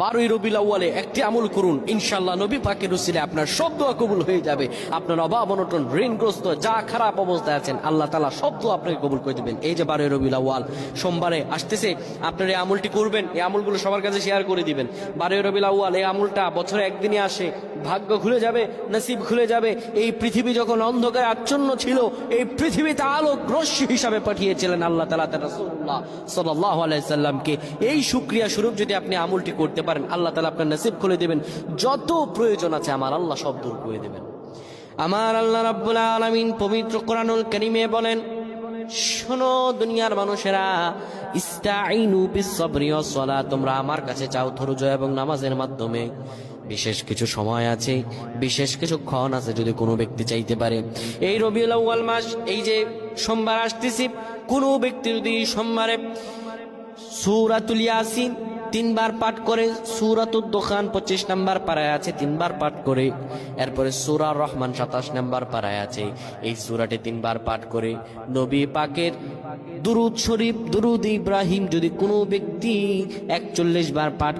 বারোই রবিল আউয়ালে একটি আমল করুন। ইনশাল্লাহ নবী পাকের উসিলে আপনার সব দোয়া কবুল হয়ে যাবে। আপনার অভাব, অনটন, ঋণগ্রস্ত, যা খারাপ অবস্থায় আছেন, আল্লাহ তালা সব দোয়া আপনাকে কবুল করে দেবেন। এই যে বারোই রবিল সোমবারে আসতেছে, আপনার এই আমলটি করবেন, এই আমলগুলো সবার কাছে শেয়ার করে দিবেন। বারোই রবিল এই আমলটা বছরে একদিনই আসে ভাগ্য খুলে যাবে, নসিব খুলে যাবে। এই পৃথিবী যখন অন্ধকারে, আচ্ছন্ন ছিল, এই পৃথিবীতে আলোক রশ্মি হিসাবে পাঠিয়েছিলেন আল্লাহ তালা তার রাসূলুল্লাহ সাল্লাল্লাহু আলাইহি সাল্লামকে। এই শুক্রিয়া স্বরূপ যদি আপনি আমলটি করতে পারেন, আল্লাহ তালা আপনার নসিব খুলে দেবেন। যত প্রয়োজন আছে আমার আল্লাহ সব দূর করে দেবেন। আমার আল্লাহ রাব্বুল আলামিন পবিত্র কোরআনুল কারীমে বলেন, শোনো দুনিয়ার মানুষেরা তোমরা আমার কাছে চাও ধৈর্য এবং নামাজের মাধ্যমে। বিশেষ কিছু সময় আছে, বিশেষ কিছু ক্ষণ আছে যদি কোনো ব্যক্তি চাইতে পারে। এই রবিউল আউয়াল মাস, এই যে সোমবার আসতেছি, কোনো ব্যক্তি যদি সোমবারে সূরাতুল ইয়াসিন তিনবার পাঠ করে সুরাতুর দোকান পঁচিশ নাম্বার পাড়ায় আছে, তিনবার পাঠ করে। এরপরে সুরা রহমান সাতাশ নাম্বার পাড়ায় আছে। এই সুরাটি তিনবার পাঠ করে নবী পাকের দুরুদ শরীফ, দুরুদ ইব্রাহিম যদি কোনো ব্যক্তি একচল্লিশ বার পাঠ